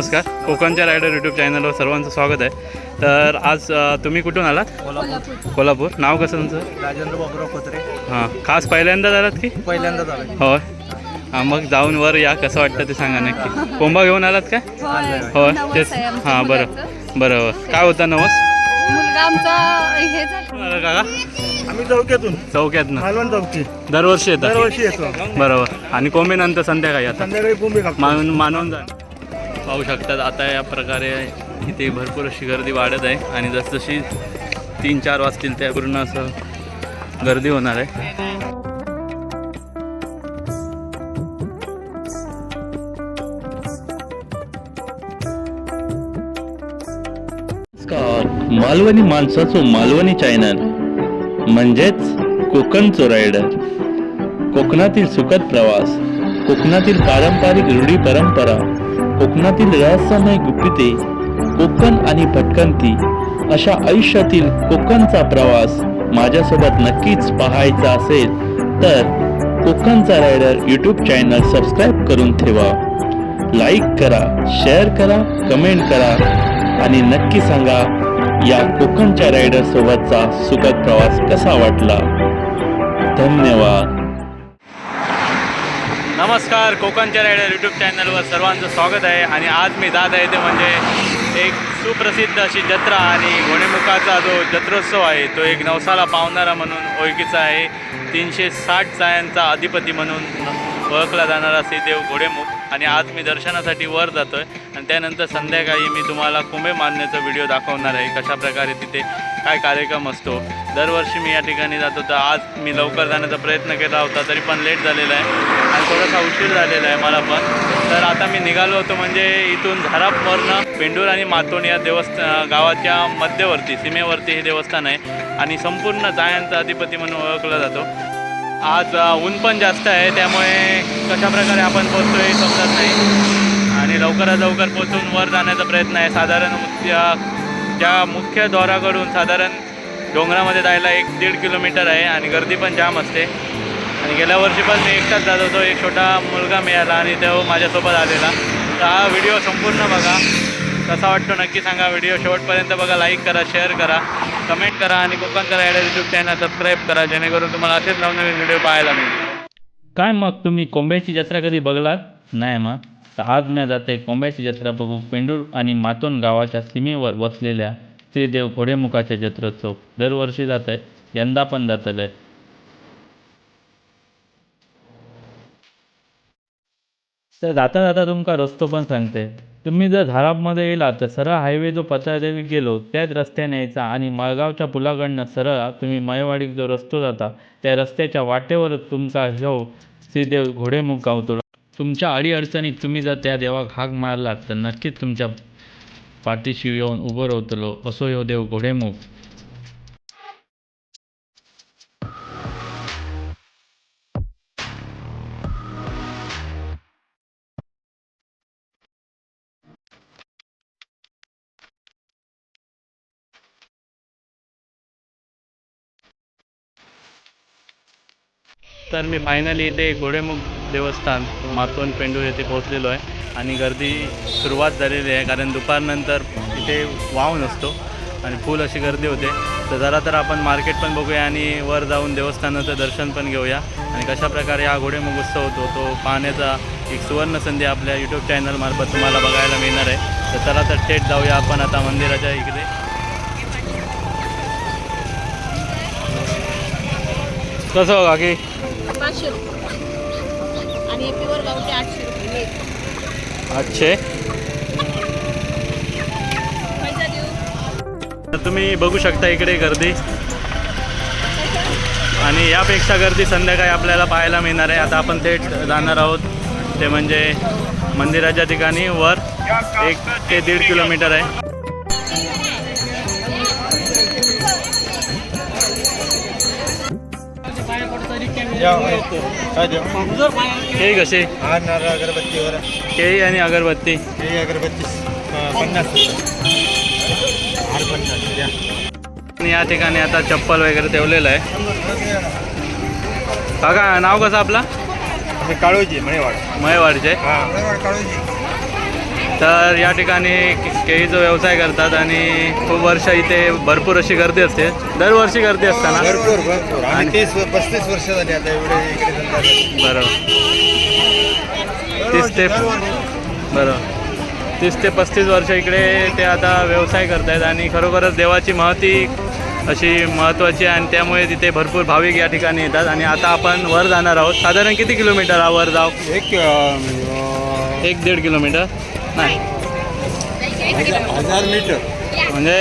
नमस्कार. कोकणच्या rider YouTube चॅनलवर सर्वांचं स्वागत आहे. तर आज अ, तुम्ही कुठून आलात? कोल्हापूर. कोल्हापूर. नाव कसं तुमचं? राजेंद्र बाबुराव खोत्रे. हां. खास पहिल्यांदाच आलात की? पहिल्यांदा झालं. होय. हां मग जाऊन वर या. कसं वाटतं ते सांगा नक्की. कोंबा घेऊन आलात काय होय. तेच. हां बरं. बरं काय होतं नवस? मुलगा आमचा हे झाला. कुठून आला काका आम्ही चौक्यातून. चौक्यातनं. मालवण चौकी दरवर्षी येतात. दरवर्षी येतो. बरोबर. आणि कोंबे नंतर संध्याकाळी आता. संध्याकाळी कोंबडी मानून मानून जा पाहू शकतात. आता या प्रकारे इथे भरपूर अशी गर्दी वाढत आहे आणि जसजशी तीन चार वाजतील त्याकडून असं गर्दी होणार आहे. मालवणी माणसाचो मालवणी चॅनल म्हणजेच कोकणचो रायडर कोकणातील सुखद प्रवास. कोकणातील पारंपरिक रूढी परंपरा. कोकणातील रहस्यमय गुपिते कोकण आणि भटकंती अशा आयुष्यातील कोकणचा प्रवास माझ्यासोबत नक्कीच पाहायचा असेल तर कोकणचा रायडर यूट्यूब चॅनल सबस्क्राईब करून ठेवा. लाईक करा शेअर करा कमेंट करा आणि नक्की सांगा या कोकणच्या रायडर सोबतचा सुखद प्रवास कसा वाटला? धन्यवाद. नमस्कार कोकणच्या रायडर यूट्यूब चॅनलवर सर्वांचं स्वागत आहे. आणि आज मी जात आहे ते म्हणजे एक सुप्रसिद्ध अशी जत्रा आणि घोडेमुखाचा जो जत्रोत्सव आहे तो एक नवसाला पावणारा म्हणून ओळखीचा आहे. तीनशे साठ सायांचा अधिपती म्हणून ओळखला जाणारा श्रीदेव घोडेमुख. आणि आज मी दर्शनासाठी वर जातो आहे आणि त्यानंतर संध्याकाळी मी तुम्हाला कुंभे मानण्याचा व्हिडिओ दाखवणार आहे. कशा प्रकारे तिथे काय कार्यक्रम असतो. दरवर्षी मी या ठिकाणी जातो. तर आज मी लवकर जाण्याचा प्रयत्न केला होता तरी पण लेट झालेला आहे. आणि थोडासा उशीर झालेला आहे मला पण. तर आता मी निघालो होतो म्हणजे इथून झारापवरनं पेंडूर आणि मातोण या देवस्थान गावाच्या मध्यवर्ती सीमेवरती हे देवस्थान आहे. आणि संपूर्ण जायांचा अधिपती म्हणून ओळखला जातो. आज ऊन पण जास्त आहे त्यामुळे कशाप्रकारे आपण पोचतो हे समजत नाही. आणि लवकरात लवकर पोचून वर जाण्याचा प्रयत्न आहे. साधारण त्या ज्या मुख्य द्वाराकडून साधारण डोंगरामध्ये जायला एक दीड किलोमीटर आहे आणि गर्दी पण जाम असते. आणि गेल्या वर्षी पण मी एकटाच जात होतो. एक छोटा मुलगा मिळाला आणि तो माझ्यासोबत आलेला. तर हा व्हिडिओ संपूर्ण बघा. कसा वाटतो नक्की सांगा व्हिडिओ शेवटपर्यंत बघा लाईक करा शेअर करा कमेंट करा आणि कोकणचा रायडर यूट्यूब चॅनल सबस्क्राईब करा जेणेकरून तुम्हाला असेच नवनवीन व्हिडिओ पाहायला मिळतील. काय मग तुम्ही कोंब्याची जत्रा कधी बघलात? नाही मग. तर आज मी जाते कोंब्याची जत्रा बघू. पेंडूर आणि मातोन गावाच्या सीमेवर वसलेल्या श्रीदेव घोडेमुखाच्या जत्रोत्सव दरवर्षी जात आहे यंदा पण जातलं आहे तर जाता जाता तुमका रस्तो पण सांगते. तुम्ही जर धारापमध्ये येलात तर सरळ हायवे जो पत्रादेवी गेलो त्याच रस्त्याने यायचा आणि मळगावच्या पुलाकडनं सरळ तुम्ही मयवाडी जो रस्तो जाता त्या रस्त्याच्या वाटेवरच तुमचा जो श्रीदेव घोडेमुख गावतो तुमच्या अडीअडचणीत तुम्ही जर त्या देवाक हाक मारलात तर नक्कीच तुमच्या पाठीशी येऊन उभं रवतलो असो ह्यो देव घोडेमुख तर मी फायनली इथे घोडेमुख देवस्थान मातोन पेंडूर येथे पोहोचलेलो आहे. आणि गर्दी सुरुवात झालेली आहे कारण दुपारनंतर इथे वाव नसतो आणि फुल अशी गर्दी होते. तर जरा तर आपण मार्केट पण बघूया आणि वर जाऊन देवस्थानाचं दर्शन पण घेऊया. आणि कशा प्रकारे हा घोडेमुख उत्सव होतो तो पाहण्याचा एक सुवर्ण संधी आपल्या यूट्यूब चॅनलमार्फत तुम्हाला बघायला मिळणार आहे. तर चला तर थेट जाऊया आपण आता मंदिराच्या इकडे. कसं हो काकी? पाचशे रुपये. आणि हे प्युअर गावठी आठशे रुपये. पैसा देऊ. तर तुम्ही बघू शकता इकडे गर्दी. आणि यापेक्षा गर्दी संध्याकाळी आपल्याला पाहायला मिळणार आहे. आता आपण थेट जाणार आहोत. ते म्हणजे मंदिराच्या ठिकाणी वर एक ते दीड किलोमीटर आहे. केळी हा नारळ अगरबत्तीवर केळी आणि अगरबत्ती. हे अगरबत्ती पन्नास हार पन्नास द्या. आणि या ठिकाणी आता चप्पल वगैरे ठेवलेलं आहे. काका नाव कसं आपलं? काळोजी मळेवाड. मयवाडचे हा. काळोजी. तर या ठिकाणी के- केळीचा व्यवसाय करतात आणि खूप वर्ष इथे भरपूर अशी गर्दी असते. दरवर्षी गर्दी असताना. भरपूर भरपूर. आणि तीस पस्तीस वर्ष झाली आता एवढे इकडे धंदा करतो. बरोबर तीस ते बरोबर तीस ते पस्तीस वर्ष इकडे ते आता व्यवसाय करतायत आणि खरोखरच देवाची महती अशी महत्त्वाची आहे आणि त्यामुळे तिथे भरपूर भाविक या ठिकाणी येतात. आणि आता आपण वर जाणार आहोत. साधारण किती किलोमीटर हा वर जाऊ? एक अं, एक दीड किलोमीटर. नाही. हजार मीटर. म्हणजे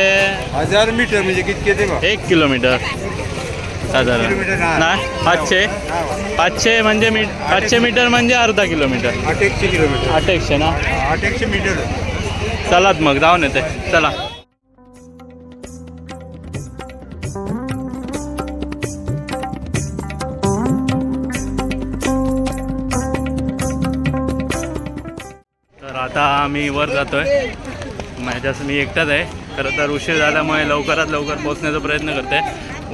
हजार मीटर म्हणजे कितके ते एक किलोमीटर. साधारण. किलोमीटर नाही. नाही पाचशे. पाचशे म्हणजे मी पाचशे मीटर म्हणजे अर्धा किलोमीटर. आठ एकशे किलोमीटर. आठ एकशे ना? आठ एकशे मीटर. चलात मग जाऊन येते. चला. मी वर जातो आहे माझ्यास मी एकटाच आहे. खरं तर उशीर झाल्यामुळे लवकरात लवकर पोचण्याचा प्रयत्न करते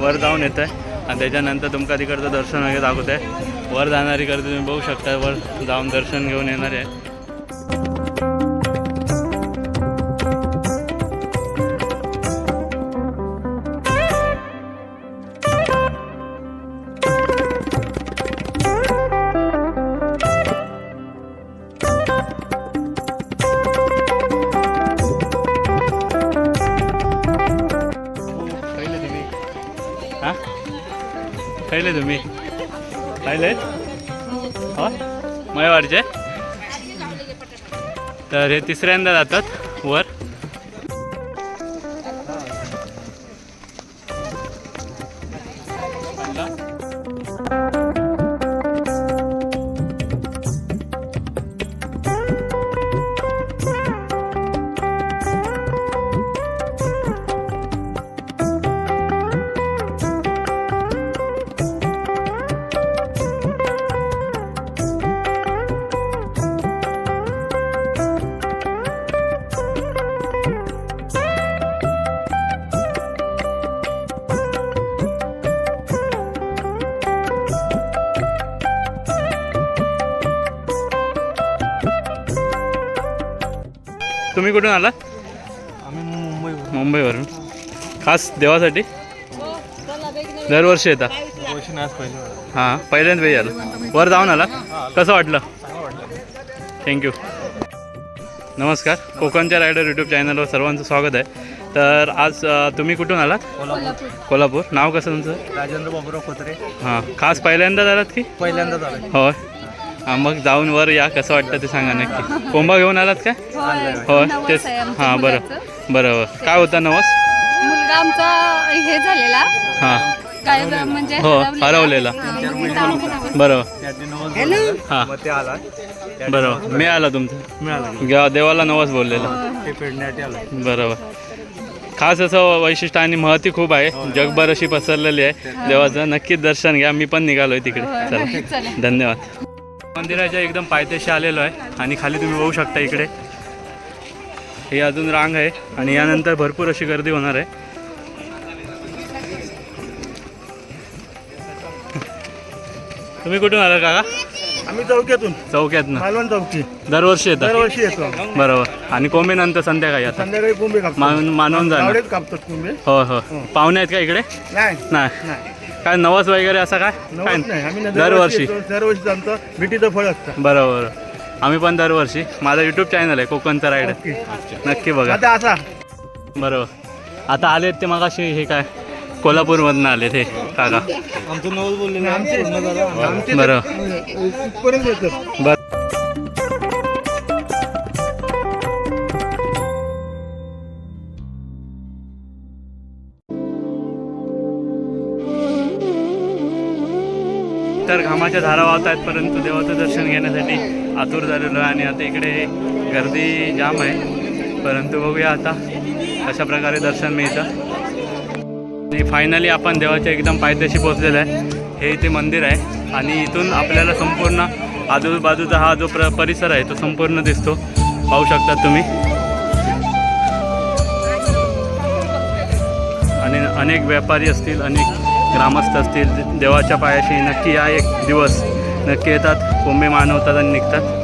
वर जाऊन येतं आहे आणि त्याच्यानंतर तुमका तिकडचं दर्शन वगैरे दाखवत आहे वर जाणारी गर्दी तुम्ही बघू शकता. वर जाऊन दर्शन घेऊन येणार आहे खायले तुम्ही? खायले हा? हो? मयवाडचे? तर हे तिसऱ्यांदा जातात वर. तुम्ही कुठून आला? आम्ही मुंबई मुंबईवरून. खास देवासाठी? दरवर्षी येतात वर्षी आज पहिले हां पहिल्यांदा वेळी आलं वर जाऊन आला? कसं वाटलं? थँक्यू नमस्कार. कोकणच्या रायडर यूट्यूब चॅनलवर सर्वांचं स्वागत आहे. तर आज तुम्ही कुठून आलात? कोल्हापूर. कोल्हापूर. नाव कसं तुमचं? राजेंद्र बाबूराव खोतरे. हां खास पहिल्यांदाच आलात की? पहिल्यांदा झालं. होय. हां मग जाऊन वर या कसं वाटतं ते सांगा नक्की. कोंबा घेऊन आलात काय होय तेच. हां बरं. बरोबर. काय होता नवस? मुलगा आमचा हे झालेला. हां. काय म्हणजे हो, हरवलेला. हरवलेला. बरोबर. हां. मग ते आला बरोबर. मी आला तुमचं. देवाला नवस बोललेला. बरोबर. खास असं वैशिष्ट्य आणि महती खूप आहे. जगभर अशी पसरलेली आहे. देवाचं नक्कीच दर्शन घ्या. मी पण निघालोय तिकडे. चला. धन्यवाद. मंदिराच्या एकदम पायथ्याशी आलेलो आहे. आणि खाली तुम्ही बघू शकता इकडे. ही अजून रांग आहे. आणि यानंतर भरपूर अशी गर्दी होणार आहे. तुम्ही कुठून आला काका? आम्ही चौक्यातून. चौक्यातनं. मालवण चौकी. दरवर्षी येतात. दरवर्षी येतो बरोबर. आणि कोंबे नंतर संध्याकाळी आता. संध्याकाळी कोंबे कापतो मान मानवून जाणार. कापतात कोंबे. हो हो. पाहुणे आहेत का इकडे? नाही. नाही. काय नवस वगैरे असं काय नवस नाही आम्ही दरवर्षी. दरवर्षी आमचं भेटीचं फळ असतं बरोबर आम्ही पण दरवर्षी माझा युट्यूब चॅनल आहे कोकणचा राईड. नक्की बघा आता असा बरोबर आता आलेत ते मगाशी हे काय कोल्हापूरमधनं आले ते काका आमचं नवस बोलले येतात बर तर घामाच्या धारा वाहत आहेत परंतु देवाचं दर्शन घेण्यासाठी आतुर झालेलो आहे आणि आता इकडे गर्दी जाम आहे. परंतु बघूया आता अशा प्रकारे दर्शन मिळतं. आणि फायनली आपण देवाच्या एकदम पायथ्याशी पोहोचलेलं आहे. हे इथे मंदिर आहे आणि इथून आपल्याला संपूर्ण आजूबाजूचा हा जो प्र परिसर आहे तो संपूर्ण दिसतो. पाहू शकता तुम्ही. आणि अनेक व्यापारी असतील अनेक ग्रामस्थ असतील देवाच्या पायाशी नक्की या एक दिवस नक्की येतात. कोंबे मानवतात आणि निघतात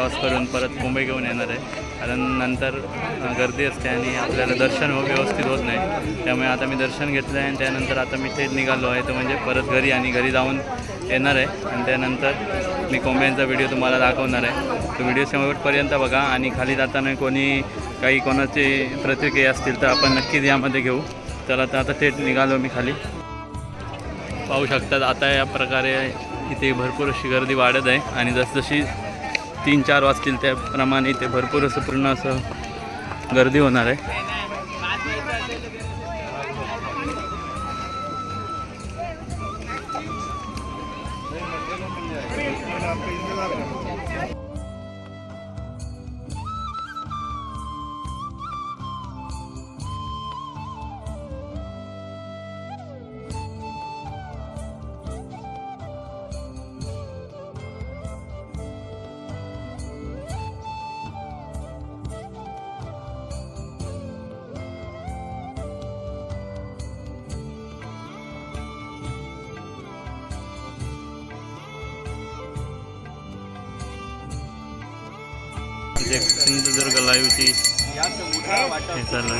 क्रॉस करून परत मुंबई घेऊन येणार आहे. कारण नंतर गर्दी असते आणि आपल्याला दर्शन हो- व्यवस्थित होत नाही. त्यामुळे आता मी दर्शन घेतलं आहे आणि त्यानंतर आता मी थेट निघालो आहे. तो म्हणजे परत घरी आणि घरी जाऊन येणार आहे. आणि त्यानंतर मी कोंब्यांचा व्हिडिओ तुम्हाला दाखवणार आहे. तो व्हिडिओ शेवटपर्यंत बघा आणि खाली जाताना कोणी काही कोणाची प्रतिक्रिया असतील तर आपण नक्कीच यामध्ये घेऊ. तर आता आता थेट निघालो मी खाली. पाहू शकतात आता या प्रकारे इथे भरपूर अशी गर्दी वाढत आहे. आणि जसजशी तीन चार वाजतील त्याप्रमाणे इथे भरपूर असं पूर्ण असं गर्दी होणार आहे. म्हणजे सिंधुदुर्ग लाईव्हची हे चालू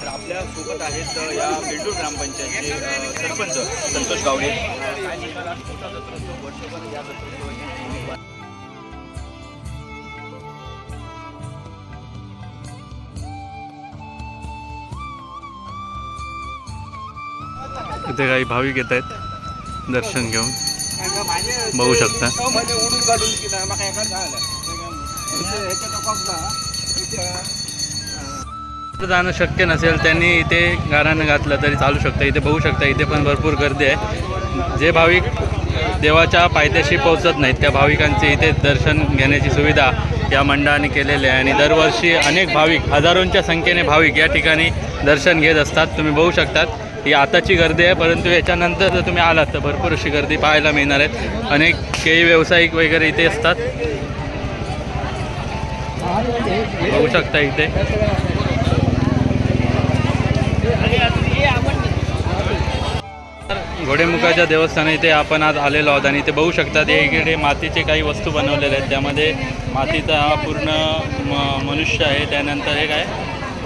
तर आपल्यासोबत आहेत या बेंडूर ग्रामपंचायतचे सरपंच संतोष गावडे इथे काही भाविक येत आहेत. दर्शन घेऊन. बघू शकता. जाणं शक्य नसेल त्यांनी इथे गारानं घातलं तरी चालू शकतं. इथे बघू शकता इथे पण भरपूर गर्दी आहे. जे भाविक देवाच्या पायथ्याशी पोहोचत नाहीत त्या भाविकांचे इथे दर्शन घेण्याची सुविधा या मंडळाने केलेली आहे. आणि दरवर्षी अनेक भाविक हजारोंच्या संख्येने भाविक या ठिकाणी दर्शन घेत असतात. तुम्ही बघू शकतात ही आताची गर्दी आहे परंतु याच्यानंतर जर तुम्ही आलात तर भरपूर अशी गर्दी पाहायला मिळणार आहे. अनेक काही व्यावसायिक वगैरे इथे असतात. बघू शकता इथे. घोडेमुखाच्या देवस्थान इथे आपण आज आलेलो आहोत आणि इथे बघू शकता इकडे मातीचे काही वस्तू बनवलेले आहेत. त्यामध्ये मातीचा हा पूर्ण म मनुष्य आहे. त्यानंतर हे काय?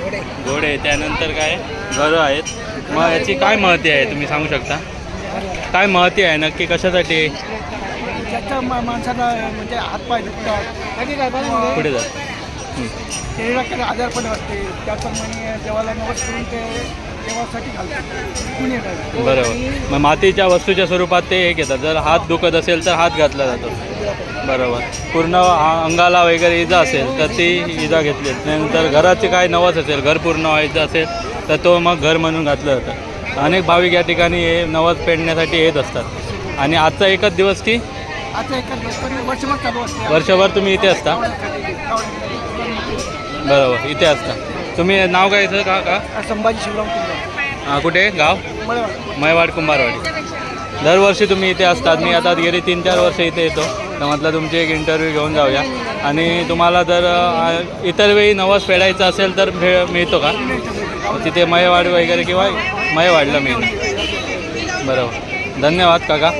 घोडे. त्यानंतर काय? घरं आहेत. मग याची काय महती आहे तुम्ही सांगू शकता? काय महती आहे नक्की कशासाठी? त्याच्या माणसाला म्हणजे हातपाय दुखतात. पुढे जा. शरीराकडे आजारपण असते. त्याप्रमाणे देवाला नवस करून ते देवासाठी बरोबर. मग मातीच्या वस्तूच्या स्वरूपात ते एक येतात. जर हात दुखत असेल तर हात घातला जातो. बरोबर. पूर्ण अंगाला वगैरे इजा असेल तर ती इजा घेतली त्यानंतर घराचे काय नवस असेल घर पूर्ण व्हायचं असेल तर तो मग घर म्हणून घातलं जातं. अनेक भाविक या ठिकाणी हे नवस पेडण्यासाठी येत असतात. आणि आजचा एकच दिवस की? वर्षभर तुम्ही इथे असता? बरोबर. इथे असता. तुम्ही नाव काय का का? संभाजी शिवराम हां कुठे? गाव? मयवाड कुंभारवाडी. दरवर्षी तुम्ही इथे असतात. मी आता गेली तीन चार वर्ष इथे येतो. तर म्हटलं तुमची एक इंटरव्ह्यू घेऊन जाऊया. आणि तुम्हाला जर इतर वेळी नवस फेडायचा असेल तर भेळ मिळतो का? तिथे मयवाड वगैरे किंवा मयवाडला मिळेल. बरोबर. धन्यवाद काका.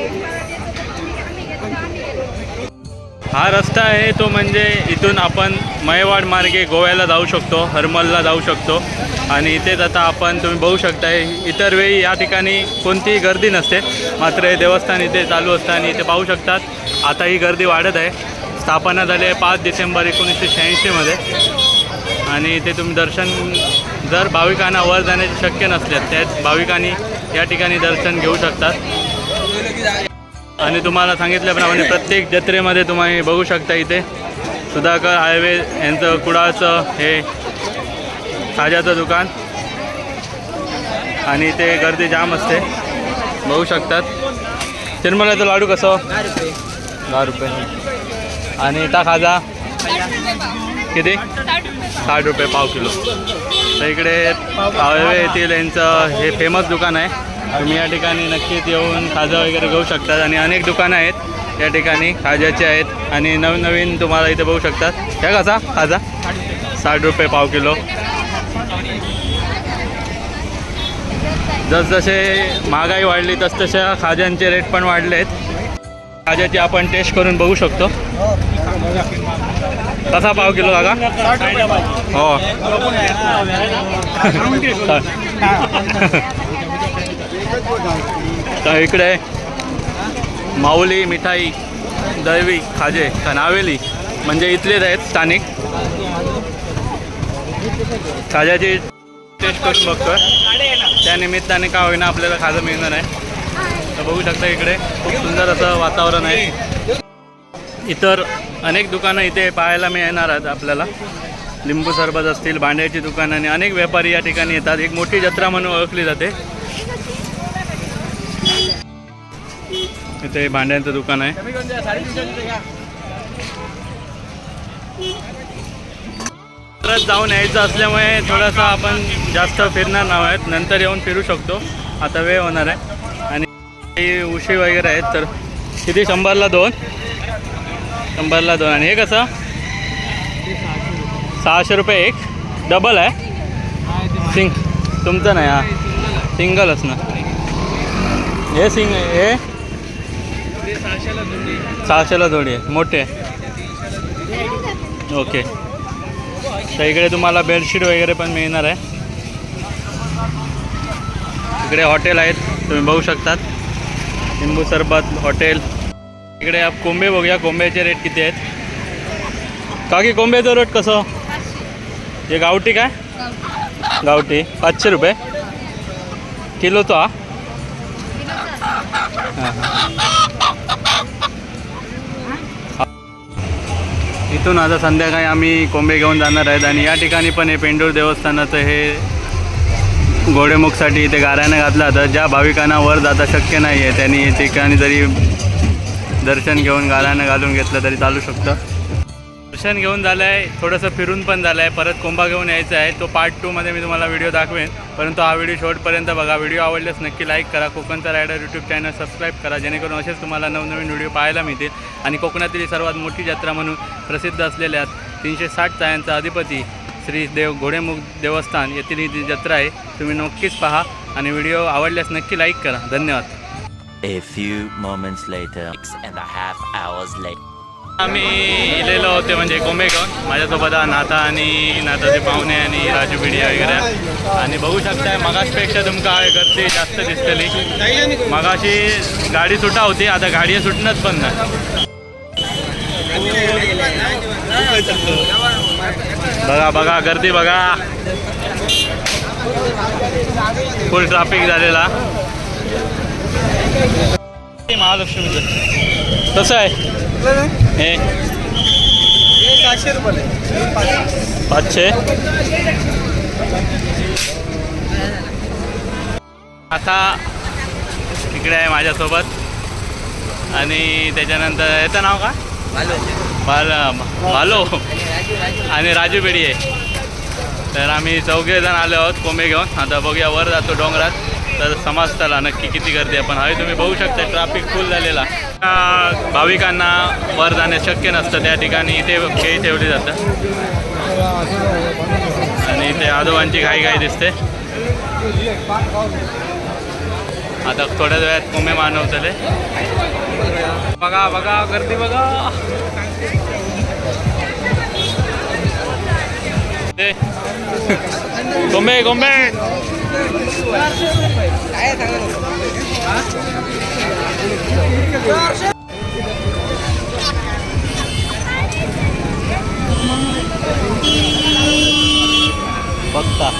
हा रस्ता आहे तो म्हणजे इथून आपण मयवाड मार्गे गोव्याला जाऊ शकतो हरमलला जाऊ शकतो. आणि इथेच आता आपण तुम्ही बघू शकताय इतर वेळी या ठिकाणी कोणतीही गर्दी नसते. मात्र हे देवस्थान इथे चालू असतं आणि इथे पाहू शकतात आता ही गर्दी वाढत आहे. स्थापना झाली आहे पाच डिसेंबर एकोणीसशे शहाऐंशीमध्ये आणि इथे तुम्ही दर्शन जर भाविकांना वर जाण्याचे शक्य नसले त्या भाविकांनी या ठिकाणी दर्शन घेऊ शकतात. आणि तुम्हाला सांगितल्याप्रमाणे प्रत्येक जत्रेमध्ये तुम्ही बघू शकता इथे. सुधाकर हायवे यांचं कुडाळचं हे खाज्याचं दुकान. आणि इथे गर्दी जाम असते. बघू शकतात. चिरमल्याचं लाडू कसं? दहा रुपये. आणि इटा खाजा? किती? साठ रुपये पाव किलो. तर इकडे हायवे येथील यांचं हे फेमस दुकान आहे. तुम्ही या ठिकाणी नक्कीच येऊन खाजा वगैरे घेऊ शकतात आणि अनेक दुकानं आहेत या ठिकाणी खाज्याचे आहेत आणि नवीन नवीन तुम्हाला इथे बघू शकतात. ह्या कसा खाजा? साठ रुपये पाव किलो. जसजसे महागाई वाढली तसतशा खाज्यांचे रेट पण वाढले आहेत खाज्याची आपण टेस्ट करून बघू शकतो. कसा पाव किलो काका? हो. तर इकडे माऊली मिठाई दैवी खाजे नावेली म्हणजे इथलेच आहेत स्थानिक खाज्याची टेस्ट करून बघतोय त्या निमित्ताने का होईना आपल्याला खाजं मिळणार आहे तर बघू शकता इकडे खूप सुंदर असं वातावरण आहे इतर अनेक दुकानं इथे पाहायला मिळणार आहेत आपल्याला लिंबू सरबत असतील भांड्याची दुकानं आणि अनेक व्यापारी या ठिकाणी येतात एक मोठी जत्रा म्हणून ओळखली जाते इथे भांड्यांचं दुकान आहे. परत जाऊन यायचं असल्यामुळे थोडंसं आपण जास्त फिरणार नाही आहेत. नंतर येऊन फिरू शकतो. आता वेळ होणार आहे. आणि काही उशी वगैरे आहेत तर किती? शंभरला दोन. शंभरला दोन. आणि हे कसं? सहाशे रुपये एक. डबल आहे. सिंग तुमचं नाही हा. सिंगलच ना. हे सिंग हे? सहाशेला जोडी आहे. मोठे ओके. तर इकडे तुम्हाला बेडशीट वगैरे पण मिळणार आहे. इकडे हॉटेल आहेत. तुम्ही बघू शकतात. लिंबू सरबत हॉटेल इकडे आप कोंबे बघूया. कोंब्याचे रेट किती आहेत? काकी कोंब्याचं रेट कसं? हे गावठी काय? गावठी. पाचशे रुपये. किलोचा हा? हां हां. इथून आता संध्याकाळी आम्ही कोंबे घेऊन जाणार आहेत आणि या ठिकाणी पण हे पेंडूर देवस्थानाचं हे घोडेमुखसाठी इथे गाऱ्यानं घातलं जातं. ज्या भाविकांना वर जाता शक्य नाही आहे त्यांनी या ठिकाणी जरी दर्शन घेऊन गाऱ्यानं घालून घेतलं तरी चालू शकतं. दर्शन घेऊन झालं आहे थोडंसं फिरून पण झालं आहे परत कोंबा घेऊन यायचं आहे. तो पार्ट टूमध्ये मी तुम्हाला व्हिडिओ दाखवेन. परंतु हा व्हिडिओ शेवटपर्यंत बघा. व्हिडिओ आवडल्यास नक्की लाईक करा. कोकणचा रायडर यूट्यूब चॅनल सबस्क्राईब करा जेणेकरून असेच तुम्हाला नवनवीन व्हिडिओ पाहायला मिळतील. आणि कोकणातील सर्वात मोठी जत्रा म्हणून प्रसिद्ध असलेल्या तीनशे साठ चायांचा अधिपती श्री देव घोडेमुख देवस्थान येथील ही जत्रा आहे तुम्ही नक्कीच पहा. आणि व्हिडिओ आवडल्यास नक्की लाईक करा. धन्यवाद. A few moments later, six and a half hours later. आम्ही इलेलो होते म्हणजे कोमेगाव माझ्यासोबत नाता आणि नाताचे पाहुणे आणि राजू बिडिया वगैरे. आणि बघू शकताय मगाशपेक्षा तुमका गर्दी जास्त दिसतली. मगाशी गाडी सुटा होती आता गाडी सुटणंच बंद. नाही बघा बघा गर्दी बघा. फुल ट्राफिक झालेला. महालक्ष्मीचं. कसं आहे? हे. सातशे रुपये पाचशे. आता इकडे आहे माझ्यासोबत. आणि त्याच्यानंतर याचं नाव का? बाल बालो आणि राजू बेडी आहे. तर आम्ही चौघे जण आलो आहोत कोंबे घेऊन. आता बघूया वर जातो डोंगरात. तर समजताला नक्की किती गर्दी आहे? पण हवे तुम्ही बघू शकता ट्रॅफिक फुल झालेला. भाविकांना वर जाणे शक्य नसतं त्या ठिकाणी इथे खेळी ठेवली जातं आणि इथे आजोबांची घाई घाई दिसते. आता थोड्याच वेळात कोंबे मानवतले. बघा बघा गर्दी बघा. ते कोंबे कोंबे बघता.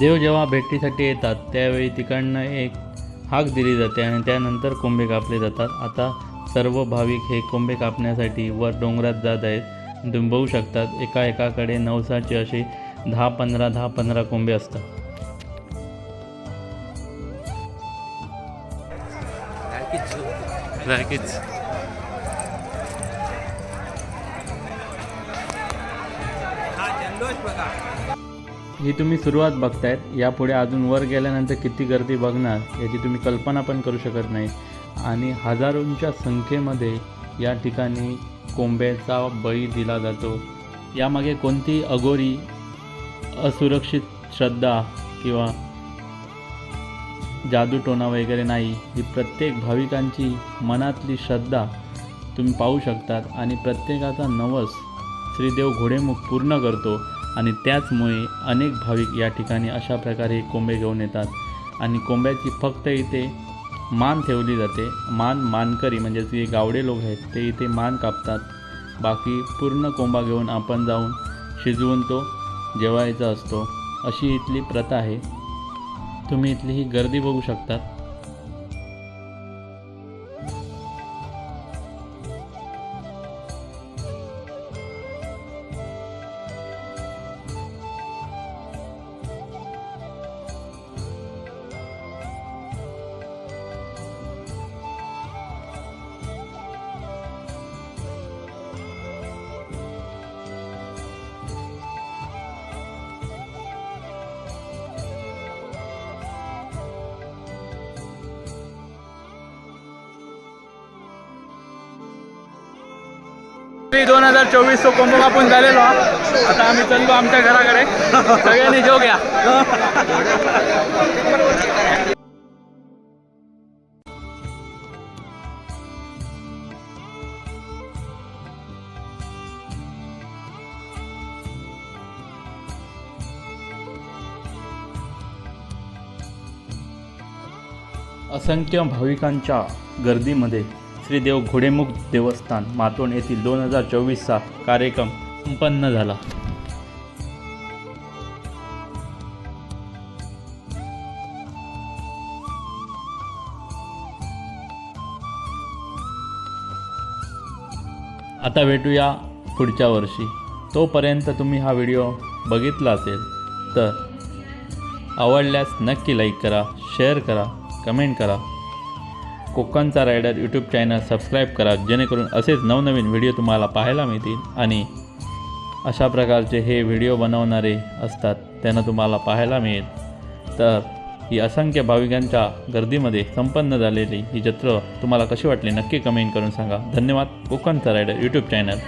देव जेव्हा भेटीसाठी येतात त्यावेळी तिकडनं एक हाक दिली जाते आणि त्यानंतर कोंबे कापले जातात. आता सर्व भाविक हे कोंबे कापण्यासाठी वर डोंगरात जात आहेत. तुम्ही बघू शकतात एका एकाकडे नवसाचे असे दहा पंधरा दहा पंधरा कोंबे असतात. नक्कीच ही तुम्ही सुरुवात बघतायत. यापुढे अजून वर गेल्यानंतर किती गर्दी बघणार याची तुम्ही कल्पना पण करू शकत नाही. आणि हजारोंच्या संख्येमध्ये या ठिकाणी कोंब्याचा बळी दिला जातो. यामागे कोणती अघोरी असुरक्षित श्रद्धा किंवा जादूटोणा वगैरे नाही ही प्रत्येक भाविकांची मनातली श्रद्धा तुम्ही पाहू शकतात. आणि प्रत्येकाचा नवस श्रीदेव घोडेमुख पूर्ण करतो आणि त्याचमुळे अनेक भाविक या ठिकाणी अशा प्रकारे कोंबे घेऊन येतात. आणि कोंब्याची फक्त इथे मान ठेवली जाते. मान मानकरी म्हणजे जे गावडे लोक आहेत ते इथे मान कापतात. बाकी पूर्ण कोंबा घेऊन आपण जाऊन शिजवून तो जेवायचा असतो अशी इथली प्रथा आहे. तुम्ही इथली ही गर्दी बघू शकतात. दोन हजार चोवीस तो कोंबो कापून झालेलो आता आम्ही चाललो आमच्या घराकडे. सगळ्यांनी जेव घ्या. असंख्य भाविकांच्या गर्दीमध्ये श्रीदेव घोडेमुख देवस्थान मातोंड येथील दोन हजार चोवीसचा कार्यक्रम संपन्न झाला. आता भेटूया पुढच्या वर्षी. तोपर्यंत तुम्ही हा व्हिडिओ बघितला असेल तर आवडल्यास नक्की लाईक करा शेअर करा कमेंट करा. कोकणचा रायडर यूट्यूब चॅनल सबस्क्राईब करा जेणेकरून असेच नवनवीन व्हिडिओ तुम्हाला पाहायला मिळतील. आणि अशा प्रकारचे हे व्हिडिओ बनवणारे असतात त्यांना तुम्हाला पाहायला मिळेल. तर ही असंख्य भाविकांच्या गर्दीमध्ये संपन्न झालेली ही जत्रा तुम्हाला कशी वाटली नक्की कमेंट करून सांगा. धन्यवाद कोकणचा रायडर यूट्यूब चॅनल